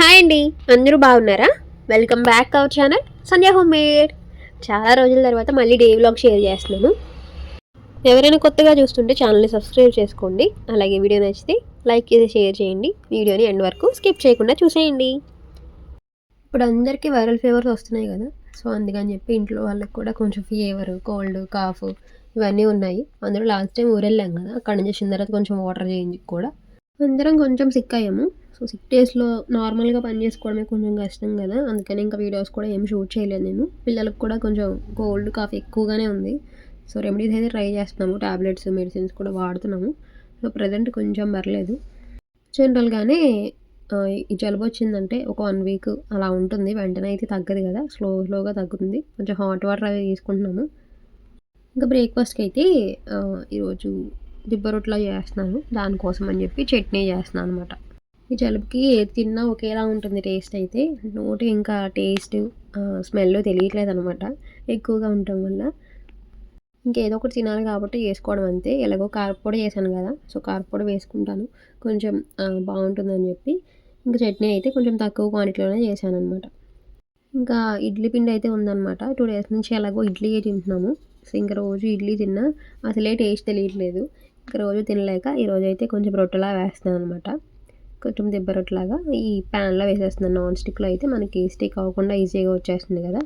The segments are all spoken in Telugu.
హాయ్ అండి. అందరూ బాగున్నారా? Welcome back our channel Sandhya home made చాలా రోజుల తర్వాత మళ్ళీ డే వ్లాగ్ షేర్ చేస్తున్నాను. ఎవరైనా కొత్తగా చూస్తుంటే ఛానల్ని సబ్స్క్రైబ్ చేసుకోండి. అలాగే వీడియో నచ్చితే లైక్ చేసి షేర్ చేయండి. వీడియోని ఎండ్ వరకు స్కిప్ చేయకుండా చూసేయండి. ఇప్పుడు అందరికీ వైరల్ ఫీవర్స్ వస్తున్నాయి కదా. సో అందుకని చెప్పి ఇంట్లో వాళ్ళకి కూడా కొంచెం ఫీవర్ కోల్డ్ కాఫ్ ఇవన్నీ ఉన్నాయి. అందరూ లాస్ట్ టైం ఊరెళ్ళాం కదా. అక్కడ నుంచి వచ్చిన తర్వాత కొంచెం వాటర్ చేయించి కూడా. అందరం కొంచెం సిక్ అయ్యాము. సో సిక్ డేస్లో నార్మల్గా పని చేసుకోవడమే కొంచెం కష్టం కదా. అందుకని ఇంకా వీడియోస్ కూడా ఏం షూట్ చేయలేదు నేను. పిల్లలకు కూడా కొంచెం కోల్డ్ కాఫ్ ఎక్కువగానే ఉంది. సో రెమెడీస్ అయితే ట్రై చేస్తున్నాము. టాబ్లెట్స్ మెడిసిన్స్ కూడా వాడుతున్నాము. సో ప్రజెంట్ కొంచెం పర్లేదు. జనరల్గానే ఈ జలుబు వచ్చిందంటే ఒక వన్ వీక్ అలా ఉంటుంది. వెంటనే అయితే తగ్గదు కదా. స్లో స్లోగా తగ్గుతుంది. కొంచెం హాట్ వాటర్ అవి తీసుకుంటున్నాము. ఇంకా బ్రేక్ఫాస్ట్కి అయితే ఈరోజు దిబ్బ రొట్టెలా చేస్తున్నాను. దానికోసం అని చెప్పి చట్నీ చేస్తున్నాను అనమాట ఈ జలుబుకి ఏది తిన్నా ఒకేలా ఉంటుంది టేస్ట్ అయితే. నోటి ఇంకా టేస్ట్ స్మెల్ తెలియట్లేదు అనమాట ఎక్కువగా ఉండటం వల్ల. ఇంకేదో ఒకటి తినాలి కాబట్టి చేసుకోవడం అంతే. ఎలాగో కారపొడి వేసాను కదా. సో కారపొడి వేసుకుంటాను. కొంచెం బాగుంటుందని చెప్పి. ఇంకా చట్నీ అయితే కొంచెం తక్కువ క్వాంటిటీలోనే చేశాను అనమాట ఇంకా ఇడ్లీ పిండి అయితే ఉందన్నమాట. టూ డేస్ నుంచి ఎలాగో ఇడ్లీయే తింటున్నాము. సో ఇంకా రోజు ఇడ్లీ తిన్నా అసలే టేస్ట్ తెలియట్లేదు. ఇంకా రోజు తినలేక ఈరోజు అయితే కొంచెం రొట్టెలా వేస్తాను అనమాట కొంచెం దెబ్బ రొట్టెలాగా ఈ ప్యాన్లో వేసేస్తున్నాను నాన్ స్టిక్లో అయితే మనకి స్టిక్ అవ్వకుండా ఈజీగా వచ్చేస్తుంది కదా.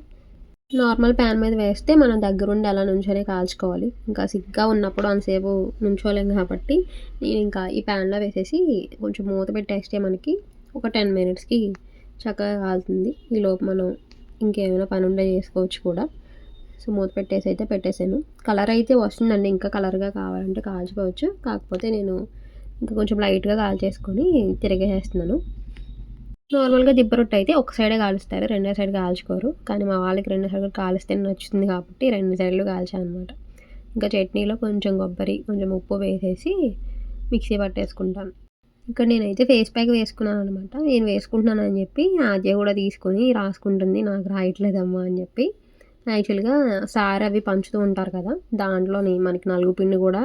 నార్మల్ ప్యాన్ మీద వేస్తే మనం దగ్గరుండి అలా నుంచోనే కాల్చుకోవాలి. ఇంకా సిగ్గా ఉన్నప్పుడు అంతసేపు నుంచోలేం కాబట్టి నేను ఇంకా ఈ ప్యాన్లో వేసేసి కొంచెం మూత పెట్టేస్తే మనకి ఒక టెన్ మినిట్స్కి చక్కగా కాలుతుంది. ఈలోపు మనం ఇంకేమైనా పని ఉండే చేసుకోవచ్చు కూడా. సో మూత పెట్టేసి అయితే పెట్టేసాను. కలర్ అయితే వస్తుందండి. ఇంకా కలర్గా కావాలంటే కాల్చుకోవచ్చు. కాకపోతే నేను ఇంకా కొంచెం లైట్గా కాల్చేసుకొని తిరిగేసేస్తున్నాను. నార్మల్గా దిబ్బ రొట్టె అయితే ఒక సైడే కాలుస్తారు రెండో సైడ్ కాల్చుకోరు. కానీ మా వాళ్ళకి రెండు సైడ్లు కాలిస్తే నచ్చుతుంది కాబట్టి రెండు సైడ్లు కాల్చాను అనమాట ఇంకా చట్నీలో కొంచెం కొబ్బరి కొంచెం ఉప్పు వేసేసి మిక్సీ పట్టేసుకుంటాను. ఇక్కడ నేనైతే ఫేస్ ప్యాక్ వేసుకున్నాను అనమాట నేను వేసుకుంటున్నాను అని చెప్పి ఆద్య కూడా తీసుకొని రాసుకుంటుంది నాకు రాయట్లేదమ్మా అని చెప్పి. యాక్చువల్గా సార్ అవి పంచుతూ ఉంటారు కదా దాంట్లోని మనకి నలుగు పిండి కూడా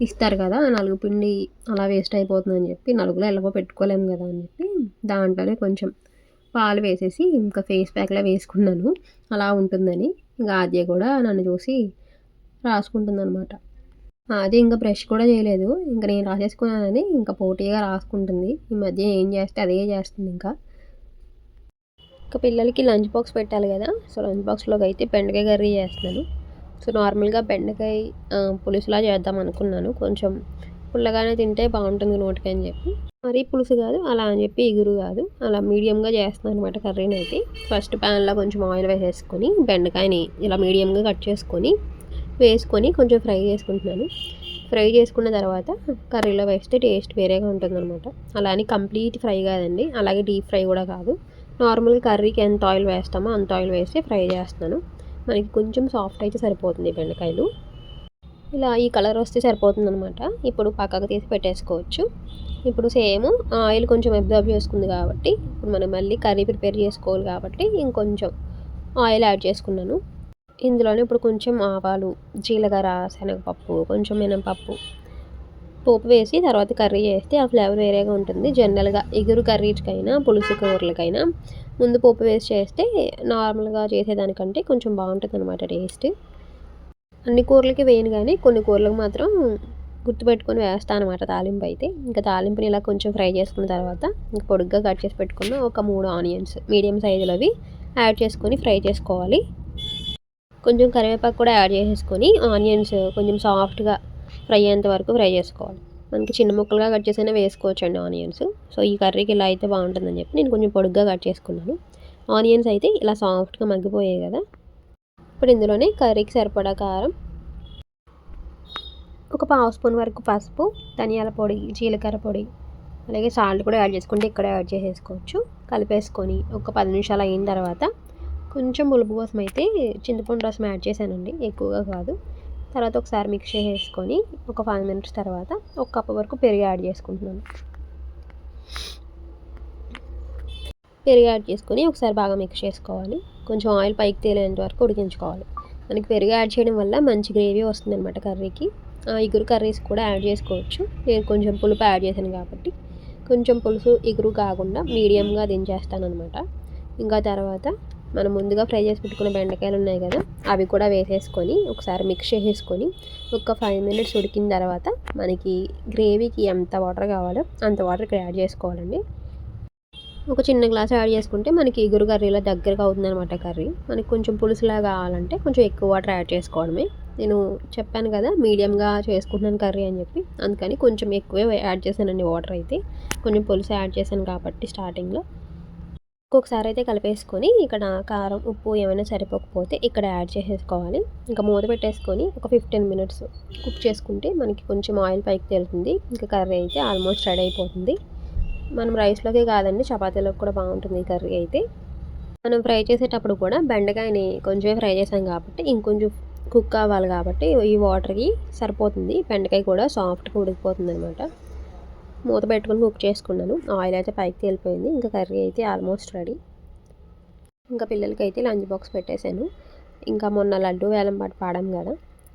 ఇస్తారు కదా నలుగు పిండి అలా వేస్ట్ అయిపోతుందని చెప్పి నలుగులో ఎలాగో పెట్టుకోలేము కదా అని చెప్పి దాంట్లోనే కొంచెం పాలు వేసేసి ఇంకా ఫేస్ ప్యాక్లో వేసుకున్నాను. అలా ఉంటుందని ఇంకా ఆద్య కూడా నన్ను చూసి రాసుకుంటుందన్నమాట. అది ఇంకా బ్రష్ కూడా చేయలేదు. ఇంకా నేను రాసేసుకున్నానని ఇంకా పోటీగా రాసుకుంటుంది. ఈ మధ్య ఏం చేస్తే అదే చేస్తుంది ఇంకా. ఇంకా పిల్లలకి లంచ్ బాక్స్ పెట్టాలి కదా సో లంచ్ బాక్స్లోకి అయితే బెండకాయ కర్రీ చేస్తున్నాను. సో నార్మల్గా బెండకాయ పులుసులా చేద్దాం అనుకున్నాను. కొంచెం పుల్లగానే తింటే బాగుంటుంది నోటికి అని చెప్పి. మరీ పులుసు కాదు అలా అని చెప్పి ఎగురు కాదు. అలా మీడియంగా చేస్తున్నాను అనమాట కర్రీని అయితే ఫస్ట్ ప్యాన్లో కొంచెం ఆయిల్ వేసేసుకొని బెండకాయని ఇలా మీడియంగా కట్ చేసుకొని వేసుకొని కొంచెం ఫ్రై చేసుకుంటున్నాను. ఫ్రై చేసుకున్న తర్వాత కర్రీలో వేస్తే టేస్ట్ వేరేగా ఉంటుంది అనమాట అలా అని కంప్లీట్ ఫ్రై కాదండి అలాగే డీప్ ఫ్రై కూడా కాదు. నార్మల్గా కర్రీకి ఎంత ఆయిల్ వేస్తామో అంత ఆయిల్ వేసి ఫ్రై చేస్తున్నాను. మనకి కొంచెం సాఫ్ట్ అయితే సరిపోతుంది బెండకాయలు. ఇలా ఈ కలర్ వస్తే సరిపోతుంది అనమాట ఇప్పుడు పక్కకు తీసి పెట్టేసుకోవచ్చు. ఇప్పుడు సేమ్ ఆయిల్ కొంచెం అబ్జర్వ్ చేసుకుంది కాబట్టి ఇప్పుడు మనం మళ్ళీ కర్రీ ప్రిపేర్ చేసుకోవాలి కాబట్టి ఇంకొంచెం ఆయిల్ యాడ్ చేసుకున్నాను. ఇందులోనే ఇప్పుడు కొంచెం ఆవాలు జీలకర్ర శనగపప్పు కొంచెం మినపప్పు పోపు వేసి తర్వాత కర్రీ చేస్తే ఆ ఫ్లేవర్ వేరేగా ఉంటుంది. జనరల్గా ఎగురు కర్రీకైనా పులుసు కూరలకైనా ముందు పోపు వేసి చేస్తే నార్మల్గా చేసేదానికంటే కొంచెం బాగుంటుంది అనమాట టేస్ట్. అన్ని కూరలకి వేయను కానీ కొన్ని కూరలకు మాత్రం గుర్తుపెట్టుకొని వేస్తాను అనమాట తాలింపు అయితే. ఇంకా తాలింపుని ఇలా కొంచెం ఫ్రై చేసుకున్న తర్వాత ఇంకా పొడుగ్గా కట్ చేసి పెట్టుకున్న ఒక మూడు ఆనియన్స్ మీడియం సైజులవి యాడ్ చేసుకొని ఫ్రై చేసుకోవాలి. కొంచెం కరివేపాకు కూడా యాడ్ చేసేసుకొని ఆనియన్స్ కొంచెం సాఫ్ట్గా ఫ్రై అయ్యేంత వరకు ఫ్రై చేసుకోవాలి. మనకి చిన్న ముక్కలుగా కట్ చేసైనా వేసుకోవచ్చు అండి ఆనియన్స్. సో ఈ కర్రీకి ఇలా అయితే బాగుంటుందని చెప్పి నేను కొంచెం పొడుగ్గా కట్ చేసుకున్నాను. ఆనియన్స్ అయితే ఇలా సాఫ్ట్గా మగ్గిపోయాయి కదా. ఇప్పుడు ఇందులోనే కర్రీకి సరిపడా కారం ఒక పావు స్పూన్ వరకు పసుపు ధనియాల పొడి జీలకర్ర పొడి అలాగే సాల్ట్ కూడా యాడ్ చేసుకుంటే ఇక్కడ యాడ్ చేసేసుకోవచ్చు. కలిపేసుకొని ఒక పది నిమిషాలు అయిన తర్వాత కొంచెం పులుపు కోసం అయితే చింతపండు రసం యాడ్ చేశానండి. ఎక్కువగా కాదు. తర్వాత ఒకసారి మిక్స్ చేసుకొని ఒక ఫైవ్ మినిట్స్ తర్వాత ఒక కప్ వరకు పెరుగు యాడ్ చేసుకుంటున్నాను. పెరుగు యాడ్ చేసుకొని ఒకసారి బాగా మిక్స్ చేసుకోవాలి. కొంచెం ఆయిల్ పైకి తేలేంత వరకు ఉడికించుకోవాలి. మనకి పెరుగు యాడ్ చేయడం వల్ల మంచి గ్రేవీ వస్తుంది అనమాట కర్రీకి. ఆ, ఇగురు కర్రీస్ కూడా యాడ్ చేసుకోవచ్చు. నేను కొంచెం పులుపు యాడ్ చేశాను కాబట్టి. కొంచెం పులుసు ఇగురు కాకుండా మీడియంగా దించేస్తాను అనమాట ఇంకా తర్వాత మనం ముందుగా ఫ్రై చేసి పెట్టుకున్న బెండకాయలు ఉన్నాయి కదా అవి కూడా వేసేసుకొని ఒకసారి మిక్స్ చేసేసుకొని ఒక ఫైవ్ మినిట్స్ ఉడికిన తర్వాత మనకి గ్రేవీకి ఎంత వాటర్ కావాలో అంత వాటర్ ఇక్కడ యాడ్ చేసుకోవాలండి. ఒక చిన్న గ్లాస్ యాడ్ చేసుకుంటే మనకి ఇగురు కర్రీలో దగ్గరగా అవుతుంది అనమాట కర్రీ. మనకి కొంచెం పులుసులా కావాలంటే కొంచెం ఎక్కువ వాటర్ యాడ్ చేసుకోవడమే. నేను చెప్పాను కదా మీడియంగా చేసుకుంటున్నాను కర్రీ అని చెప్పి. అందుకని కొంచెం ఎక్కువే యాడ్ చేశానండి వాటర్ అయితే. కొంచెం పులుసు యాడ్ చేశాను కాబట్టి స్టార్టింగ్లో ఒక్కొక్కసారి అయితే కలిపేసుకొని ఇక్కడ కారం ఉప్పు ఏమైనా సరిపోకపోతే ఇక్కడ యాడ్ చేసేసుకోవాలి. ఇంకా మూత పెట్టేసుకొని ఒక ఫిఫ్టీన్ మినిట్స్ కుక్ చేసుకుంటే మనకి కొంచెం ఆయిల్ పైకి తేలుతుంది. ఇంకా కర్రీ అయితే ఆల్మోస్ట్ రెడీ అయిపోతుంది. మనం రైస్లోకే కాదండి చపాతీలోకి కూడా బాగుంటుంది ఈ కర్రీ అయితే. మనం ఫ్రై చేసేటప్పుడు కూడా బెండకాయని కొంచెమే ఫ్రై చేసాం కాబట్టి ఇంకొంచెం కుక్ అవ్వాలి కాబట్టి ఈ వాటర్కి సరిపోతుంది. బెండకాయ కూడా సాఫ్ట్గా ఉడికిపోతుంది అనమాట మూత పెట్టుకొని కుక్ చేసుకున్నాను. ఆయిల్ అయితే పైకి తేలిపోయింది. ఇంకా కర్రీ అయితే ఆల్మోస్ట్ రెడీ. ఇంకా పిల్లలకి అయితే లంచ్ బాక్స్ పెట్టేశాను. ఇంకా మొన్న లడ్డు వేలం పాటు పాడాం కదా.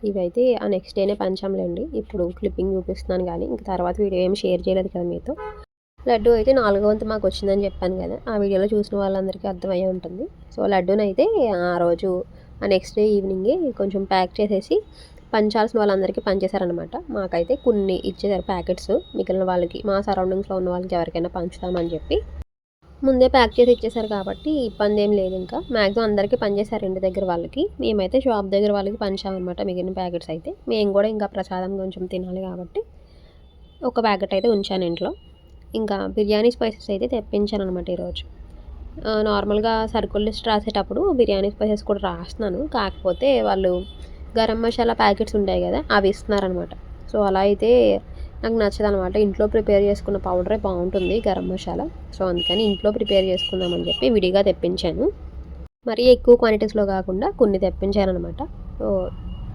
ఇవైతే ఆ నెక్స్ట్ డేనే పంచాంలేండి. ఇప్పుడు క్లిప్పింగ్ చూపిస్తున్నాను కానీ ఇంకా తర్వాత వీడియో ఏమి షేర్ చేయలేదు కదా మీతో. లడ్డు అయితే నాలుగో వంతు మాకు వచ్చిందని చెప్పాను కదా. ఆ వీడియోలో చూసిన వాళ్ళందరికీ అర్థమయ్యే ఉంటుంది. సో లడ్డూనైతే ఆ రోజు నెక్స్ట్ డే ఈవినింగే కొంచెం ప్యాక్ చేసేసి పంచాల్సిన వాళ్ళందరికీ పంచేశారనమాట మాకైతే కొన్ని ఇచ్చేసారు ప్యాకెట్స్ మిగిలిన వాళ్ళకి మా సరౌండింగ్స్లో ఉన్న వాళ్ళకి ఎవరికైనా పంచుతామని చెప్పి ముందే ప్యాక్ చేసి ఇచ్చేసారు కాబట్టి ఇబ్బంది ఏం లేదు ఇంకా. మ్యాక్సిమం అందరికీ పనిచేశారు ఇంటి దగ్గర వాళ్ళకి. మేమైతే షాప్ దగ్గర వాళ్ళకి పంచామన్నమాట మిగిలిన ప్యాకెట్స్ అయితే. మేము కూడా ఇంకా ప్రసాదం కొంచెం తినాలి కాబట్టి ఒక ప్యాకెట్ అయితే ఉంచాను ఇంట్లో. ఇంకా బిర్యానీ స్పైసెస్ అయితే తెప్పించాను అనమాట ఈరోజు. నార్మల్గా సరుకుల లిస్ట్ రాసేటప్పుడు బిర్యానీ స్పైసెస్ కూడా రాస్తున్నాను. కాకపోతే వాళ్ళు గరం మసాలా ప్యాకెట్స్ ఉంటాయి కదా అవి ఇస్తున్నారనమాట. సో అలా అయితే నాకు నచ్చదు అనమాట ఇంట్లో ప్రిపేర్ చేసుకున్న పౌడరే బాగుంటుంది గరం మసాలా. సో అందుకని ఇంట్లో ప్రిపేర్ చేసుకుందామని చెప్పి విడిగా తెప్పించాను. మరీ ఎక్కువ క్వాంటిటీస్లో కాకుండా కొన్ని తెప్పించాను అనమాట సో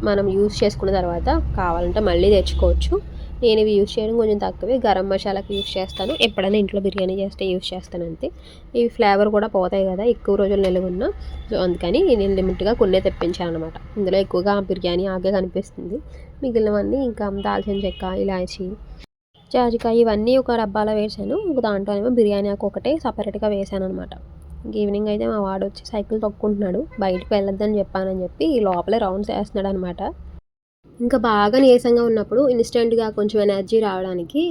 మనం యూస్ చేసుకున్న తర్వాత కావాలంటే మళ్ళీ తెచ్చుకోవచ్చు. నేను ఇవి యూస్ చేయడం కొంచెం తక్కువే. గరం మసాలాకి యూస్ చేస్తాను. ఎప్పుడైనా ఇంట్లో బిర్యానీ చేస్తే యూస్ చేస్తాను అంతే. ఇవి ఫ్లేవర్ కూడా పోతాయి కదా ఎక్కువ రోజులు నిలవున్నా. సో అందుకని నేను లిమిట్గా కొన్నే తెప్పించాను అనమాట ఇందులో ఎక్కువగా బిర్యానీ ఆగే కనిపిస్తుంది. మిగిలినవన్నీ ఇంకా దాల్చిన చెక్క ఇలాచి జాజికాయ ఇవన్నీ ఒక డబ్బాలో వేసాను. ఒక దాంట్లోనేమో బిర్యానీ ఆకు ఒకటే సపరేట్గా వేసాను అనమాట ఈవినింగ్ అయితే మా వాడు వచ్చి సైకిల్ తొక్కుంటున్నాడు. బయటకు వెళ్ళొద్దని చెప్పానని చెప్పి లోపలే రౌండ్స్ వేస్తున్నాడు అనమాట ఇంకా బాగా నీరసంగా ఉన్నప్పుడు ఇన్స్టెంట్గా కొంచెం ఎనర్జీ రావడానికి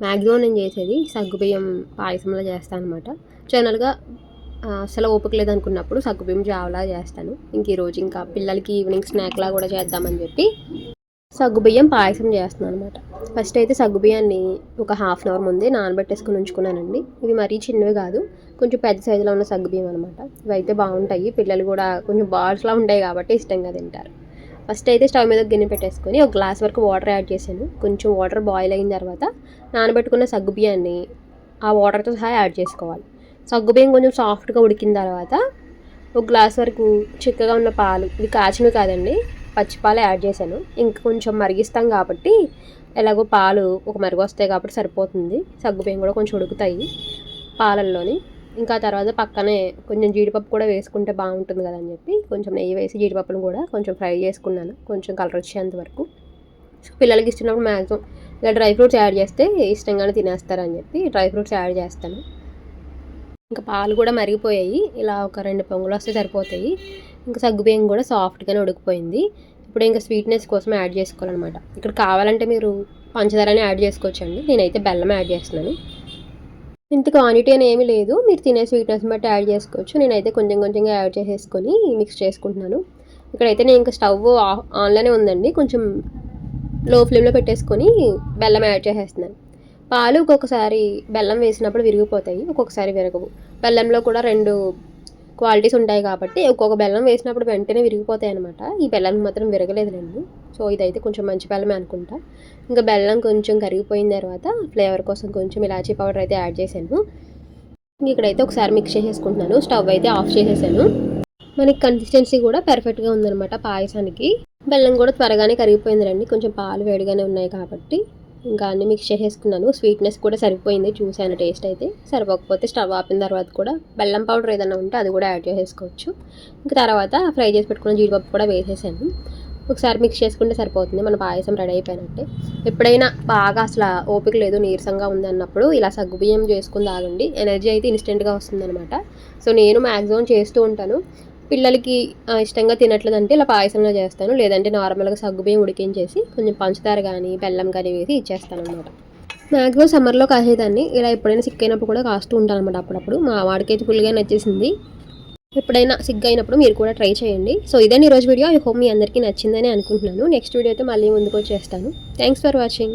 మ్యాక్సిమం నేను చేసేది సగ్గుబియ్యం పాయసంలో చేస్తాను అనమాట జనరల్గా అసలు ఓపిక లేదనుకున్నప్పుడు సగ్గుబియ్యం జావలా చేస్తాను. ఇంక ఈరోజు ఇంకా పిల్లలకి ఈవినింగ్ స్నాక్లా కూడా చేద్దామని చెప్పి సగ్గుబియ్యం పాయసం చేస్తున్నాను అనమాట ఫస్ట్ అయితే సగ్గుబియ్యాన్ని ఒక హాఫ్ అన్ అవర్ ముందే నానబెట్టేసుకుని ఉంచుకున్నానండి. ఇవి మరీ చిన్నవి కాదు కొంచెం పెద్ద సైజులో ఉన్న సగ్గుబియ్యం అనమాట ఇవి అయితే బాగుంటాయి పిల్లలు కూడా కొంచెం బాల్స్లా ఉంటాయి కాబట్టి ఇష్టంగా తింటారు. ఫస్ట్ అయితే స్టవ్ మీద గిన్నె పెట్టేసుకొని ఒక గ్లాస్ వరకు వాటర్ యాడ్ చేశాను. కొంచెం వాటర్ బాయిల్ అయిన తర్వాత నానబెట్టుకున్న సగ్గుబియ్యాన్ని ఆ వాటర్తో సహా యాడ్ చేసుకోవాలి. సగ్గుబియ్యం కొంచెం సాఫ్ట్గా ఉడికిన తర్వాత ఒక గ్లాస్ వరకు చిక్కగా ఉన్న పాలు ఇవి కాచినవి కాదండి పచ్చిపాలు యాడ్ చేశాను. ఇంకా కొంచెం మరిగిస్తాం కాబట్టి ఎలాగో పాలు ఒక మరుగు వస్తాయి కాబట్టి సరిపోతుంది. సగ్గుబియ్యం కూడా కొంచెం ఉడుకుతాయి పాలల్లోని. ఇంకా తర్వాత పక్కనే కొంచెం జీడిపప్పు కూడా వేసుకుంటే బాగుంటుంది కదా అని చెప్పి కొంచెం నెయ్యి వేసి జీడిపప్పును కూడా కొంచెం ఫ్రై చేసుకున్నాను. కొంచెం కలర్ వచ్చేంత వరకు. సో పిల్లలకి ఇచ్చినప్పుడు మ్యాక్సిమం ఇలా డ్రై ఫ్రూట్స్ యాడ్ చేస్తే ఇష్టంగానే తినేస్తారని చెప్పి డ్రై ఫ్రూట్స్ యాడ్ చేస్తాను. ఇంకా పాలు కూడా మరిగిపోయాయి. ఇలా ఒక రెండు పొంగులు వస్తే సరిపోతాయి. ఇంకా సగ్గుబియ్యం కూడా సాఫ్ట్గానే ఉడికిపోయింది. ఇప్పుడు ఇంకా స్వీట్నెస్ కోసం యాడ్ చేసుకోవాలన్నమాట. ఇక్కడ కావాలంటే మీరు పంచదారని యాడ్ చేసుకోవచ్చండి. నేనైతే బెల్లం యాడ్ చేస్తున్నాను. ఇంత క్వాంటిటీ అని ఏమీ లేదు. మీరు తినే స్వీట్నెస్ బట్టి యాడ్ చేసుకోవచ్చు. నేనైతే కొంచెం కొంచెంగా యాడ్ చేసేసుకొని మిక్స్ చేసుకుంటున్నాను. ఇక్కడైతే నేను ఇంకా స్టవ్ ఆన్లోనే ఉందండి. కొంచెం లో ఫ్లేమ్లో పెట్టేసుకొని బెల్లం యాడ్ చేసేస్తున్నాను. పాలు ఒక్కొక్కసారి బెల్లం వేసినప్పుడు విరిగిపోతాయి. ఒక్కొక్కసారి విరగవు. బెల్లంలో కూడా రెండు క్వాలిటీస్ ఉంటాయి కాబట్టి ఒక్కొక్క బెల్లం వేసినప్పుడు వెంటనే విరిగిపోతాయి అనమాట ఈ బెల్లం మాత్రం విరగలేదులేండి. సో ఇదైతే కొంచెం మంచి బెల్లమే అనుకుంటా. ఇంకా బెల్లం కొంచెం కరిగిపోయిన తర్వాత ఫ్లేవర్ కోసం కొంచెం ఇలాచీ పౌడర్ అయితే యాడ్ చేశాను. ఇక్కడైతే ఒకసారి మిక్స్ చేసేసుకుంటున్నాను. స్టవ్ అయితే ఆఫ్ చేసేసాను. మనకి కన్సిస్టెన్సీ కూడా పెర్ఫెక్ట్గా ఉందనమాట పాయసానికి. బెల్లం కూడా త్వరగానే కరిగిపోయిందిరండి కొంచెం పాలు వేడిగానే ఉన్నాయి కాబట్టి. ఇంకా అన్ని మిక్స్ చేసేసుకున్నాను. స్వీట్నెస్ కూడా సరిపోయింది. చూసాను టేస్ట్ అయితే. సరిపోకపోతే స్టవ్ ఆపిన తర్వాత కూడా బెల్లం పౌడర్ ఏదైనా ఉంటే అది కూడా యాడ్ చేసేసుకోవచ్చు. ఇంకా తర్వాత ఫ్రై చేసి పెట్టుకున్న జీడిపప్పు కూడా వేసేసాను. ఒకసారి మిక్స్ చేసుకుంటే సరిపోతుంది. మన పాయసం రెడీ అయిపోయినట్టే. ఎప్పుడైనా బాగా అసలు ఓపిక లేదు నీరసంగా ఉంది అన్నప్పుడు ఇలా సగ్గుబియ్యం చేసుకుని తాగండి. ఎనర్జీ అయితే ఇన్స్టెంట్గా వస్తుందన్నమాట. సో నేను మ్యాక్సిమం చేస్తూ ఉంటాను. పిల్లలకి ఇష్టంగా తినట్లేదంటే ఇలా పాయసంలో చేస్తాను. లేదంటే నార్మల్గా సగ్గుబియ్యం ఉడికించేసి కొంచెం పంచదార కానీ బెల్లం కానీ వేసి ఇచ్చేస్తాను అనమాట మ్యాక్సిమం సమ్మర్లో కాసేదాన్ని. ఇలా ఎప్పుడైనా సిక్ అయినప్పుడు కూడా కాస్తూ ఉంటాను అనమాట అప్పుడప్పుడు. మా వాడికైతే ఫుల్గా నచ్చేసింది ఎప్పుడైనా సిగ్గు అయినప్పుడు మీరు కూడా ట్రై చేయండి. సో ఇదే ఈరోజు రోజు వీడియో. ఐ హోప్ మీ అందరికీ నచ్చిందని అనుకుంటున్నాను. నెక్స్ట్ వీడియో అయితే మళ్ళీ ముందుకు వచ్చేస్తాను. Thanks for watching.